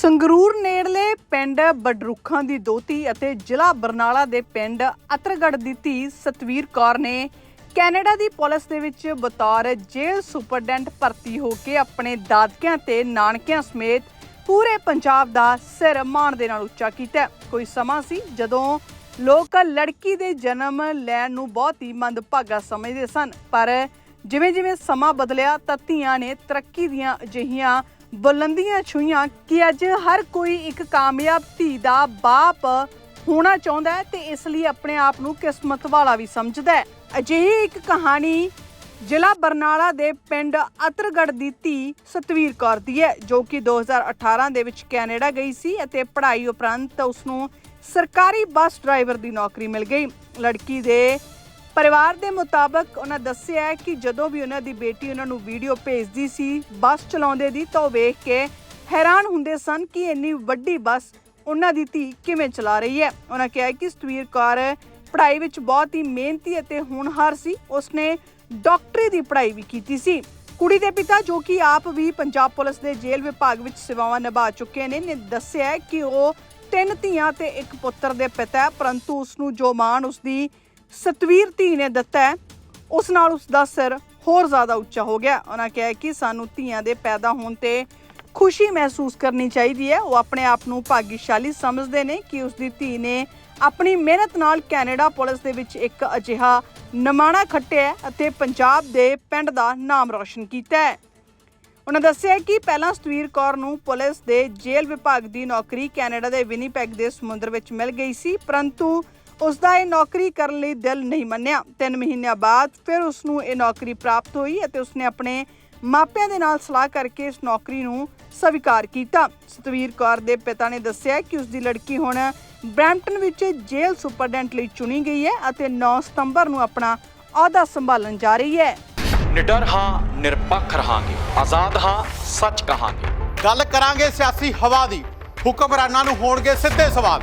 ਸੰਗਰੂਰ ਨੇੜਲੇ ਪਿੰਡ ਬਡਰੁੱਖਾਂ ਦੀ ਦੋਤੀ ਅਤੇ ਜ਼ਿਲ੍ਹਾ ਬਰਨਾਲਾ ਦੇ ਪਿੰਡ ਅਤਰਗੜ੍ਹ ਦੀ ਧੀ ਸਤਵੀਰ ਕੌਰ ਨੇ ਕੈਨੇਡਾ ਦੀ ਪੁਲਿਸ ਦੇ ਵਿੱਚ ਬਤੌਰ ਜੇਲ੍ਹ ਸੁਪਰਡੈਂਟ ਭਰਤੀ ਹੋ ਕੇ ਆਪਣੇ ਦਾਦਕਿਆਂ ਤੇ ਨਾਨਕਿਆਂ ਸਮੇਤ ਪੂਰੇ ਪੰਜਾਬ ਦਾ ਸਿਰ ਮਾਣ ਦੇ ਨਾਲ ਉੱਚਾ ਕੀਤਾ। ਕੋਈ ਸਮਾਂ ਸੀ ਜਦੋਂ ਲੋਕ ਲੜਕੀ ਦੇ ਜਨਮ ਲੈਣ ਨੂੰ ਬਹੁਤ ਹੀ ਮੰਦਭਾਗਾ ਸਮਝਦੇ ਸਨ, ਪਰ ਜਿਵੇਂ ਜਿਵੇਂ ਸਮਾਂ ਬਦਲਿਆ ਤਾਂ ਧੀਆਂ ਨੇ ਤਰੱਕੀ ਦੀਆਂ ਅਜਿਹੀਆਂ ਬੁਲੰਦੀਆਂ ਛੂਈਆਂ ਕਿ ਅੱਜ ਹਰ ਕੋਈ ਇੱਕ ਕਾਮਯਾਬ ਧੀ ਦਾ ਬਾਪ ਹੋਣਾ ਚਾਹੁੰਦਾ ਹੈ ਤੇ ਇਸ ਲਈ ਆਪਣੇ ਆਪ ਨੂੰ ਕਿਸਮਤ ਵਾਲਾ ਵੀ ਸਮਝਦਾ ਹੈ। ਅਜਿਹੀ ਇੱਕ ਕਹਾਣੀ ਜ਼ਿਲ੍ਹਾ ਬਰਨਾਲਾ ਦੇ ਪਿੰਡ ਅਤਰਗੜ੍ਹ ਦੀ ਧੀ ਸਤਵੀਰ ਕੌਰ ਦੀ ਹੈ, ਜੋ ਕਿ 2018 ਦੇ ਵਿੱਚ ਕੈਨੇਡਾ ਗਈ ਸੀ ਅਤੇ ਪੜ੍ਹਾਈ ਉਪਰੰਤ ਉਸ ਨੂੰ ਸਰਕਾਰੀ ਬੱਸ ਡਰਾਈਵਰ ਦੀ ਨੌਕਰੀ ਮਿਲ ਗਈ। ਲੜਕੀ ਦੇ ਪਰਿਵਾਰ ਦੇ ਮੁਤਾਬਕ ਉਹਨਾਂ ਦੱਸਿਆ ਹੈ ਕਿ ਜਦੋਂ ਵੀ ਉਹਨਾਂ ਦੀ ਬੇਟੀ ਉਹਨਾਂ ਨੂੰ ਵੀਡੀਓ ਭੇਜਦੀ ਸੀ, ਬੱਸ ਚਲਾਉਂਦੇ ਦੀ, ਤਾਂ ਉਹ ਵੇਖ ਕੇ ਹੈਰਾਨ ਹੁੰਦੇ ਸਨ ਕਿ ਇੰਨੀ ਵੱਡੀ ਬੱਸ ਉਹਨਾਂ ਦੀ ਧੀ ਕਿਵੇਂ ਚਲਾ ਰਹੀ ਹੈ। ਉਹਨਾਂ ਕਿਹਾ ਕਿ ਸਤਵੀਰ ਕੌਰ ਪੜ੍ਹਾਈ ਵਿੱਚ ਬਹੁਤ ਹੀ ਮਿਹਨਤੀ ਅਤੇ ਹੋਣਹਾਰ ਸੀ। ਉਸਨੇ ਡਾਕਟਰੀ ਦੀ ਪੜ੍ਹਾਈ ਵੀ ਕੀਤੀ ਸੀ। ਕੁੜੀ ਦੇ ਪਿਤਾ, ਜੋ ਕਿ ਆਪ ਵੀ ਪੰਜਾਬ ਪੁਲਿਸ ਦੇ ਜੇਲ੍ਹ ਵਿਭਾਗ ਵਿੱਚ ਸੇਵਾਵਾਂ ਨਿਭਾ ਚੁੱਕੇ ਨੇ ਨੇ ਦੱਸਿਆ ਕਿ ਉਹ ਤਿੰਨ ਧੀਆਂ ਤੇ ਇੱਕ ਪੁੱਤਰ ਦੇ ਪਿਤਾ ਹੈ, ਪਰੰਤੂ ਉਸ ਨੂੰ ਜੋ ਮਾਣ ਉਸਦੀ ਸਤਵੀਰ ਧੀ ਨੇ ਦਿੱਤਾ ਉਸ ਨਾਲ ਉਸ ਦਾ ਸਿਰ ਹੋਰ ਜ਼ਿਆਦਾ ਉੱਚਾ ਹੋ ਗਿਆ। ਉਹਨਾਂ ਕਿਹਾ ਕਿ ਸਾਨੂੰ ਧੀਆਂ ਦੇ ਪੈਦਾ ਹੋਣ ਤੇ ਖੁਸ਼ੀ ਮਹਿਸੂਸ ਕਰਨੀ ਚਾਹੀਦੀ ਹੈ। ਉਹ ਆਪਣੇ ਆਪ ਨੂੰ ਭਾਗਿਸ਼ਾਲੀ ਸਮਝਦੇ ਨੇ ਕਿ ਉਸ ਦੀ ਧੀ ਨੇ ਆਪਣੀ ਮਿਹਨਤ ਨਾਲ ਕੈਨੇਡਾ ਪੁਲਿਸ ਦੇ ਵਿੱਚ ਇੱਕ ਅਜਿਹਾ ਨਮਾਣਾ ਖੱਟਿਆ ਅਤੇ ਪੰਜਾਬ ਦੇ ਪਿੰਡ ਦਾ ਨਾਮ ਰੌਸ਼ਨ ਕੀਤਾ ਹੈ। ਉਹਨਾਂ ਦੱਸਿਆ ਕਿ ਪਹਿਲਾਂ ਸਤਵੀਰ ਕੌਰ ਨੂੰ ਪੁਲਿਸ ਦੇ ਜੇਲ੍ਹ ਵਿਭਾਗ ਦੀ ਨੌਕਰੀ ਕੈਨੇਡਾ ਦੇ ਵਿਨੀਪੈਗ ਦੇ ਸਮੁੰਦਰ ਵਿੱਚ ਮਿਲ ਗਈ ਸੀ, ਪਰੰਤੂ ਉਸ ਦਾ ਇਹ ਨੌਕਰੀ ਕਰਨ ਲਈ ਦਿਲ ਨਹੀਂ ਮੰਨਿਆ। 3 ਮਹੀਨਿਆਂ ਬਾਅਦ ਫਿਰ ਉਸ ਨੂੰ ਇਹ ਨੌਕਰੀ ਪ੍ਰਾਪਤ ਹੋਈ ਅਤੇ ਉਸਨੇ ਆਪਣੇ ਮਾਪਿਆਂ ਦੇ ਨਾਲ ਸਲਾਹ ਕਰਕੇ ਇਸ ਨੌਕਰੀ ਨੂੰ ਸਵੀਕਾਰ ਕੀਤਾ। ਸਤਵੀਰ ਕੌਰ ਦੇ ਪਿਤਾ ਨੇ ਦੱਸਿਆ ਕਿ ਉਸ ਦੀ ਲੜਕੀ ਹੁਣ ਬ੍ਰੈਂਪਟਨ ਵਿੱਚ ਜੇਲ੍ਹ ਸੁਪਰਡੈਂਟ ਲਈ ਚੁਣੀ ਗਈ ਹੈ ਅਤੇ 9 ਸਤੰਬਰ ਨੂੰ ਆਪਣਾ ਅਹੁਦਾ ਸੰਭਾਲਣ ਜਾ ਰਹੀ ਹੈ। ਨਿਡਰ ਹਾਂ ਨਿਰਪੱਖ ਰਹਾਂਗੇ। ਆਜ਼ਾਦ ਹਾਂ ਸੱਚ ਕਹਾਂਗੇ। ਗੱਲ ਕਰਾਂਗੇ ਸਿਆਸੀ ਹਵਾ ਦੀ। ਹੁਕਮਰਾਨਾਂ ਨੂੰ ਹੋਣਗੇ ਸਿੱਧੇ ਸਵਾਲ।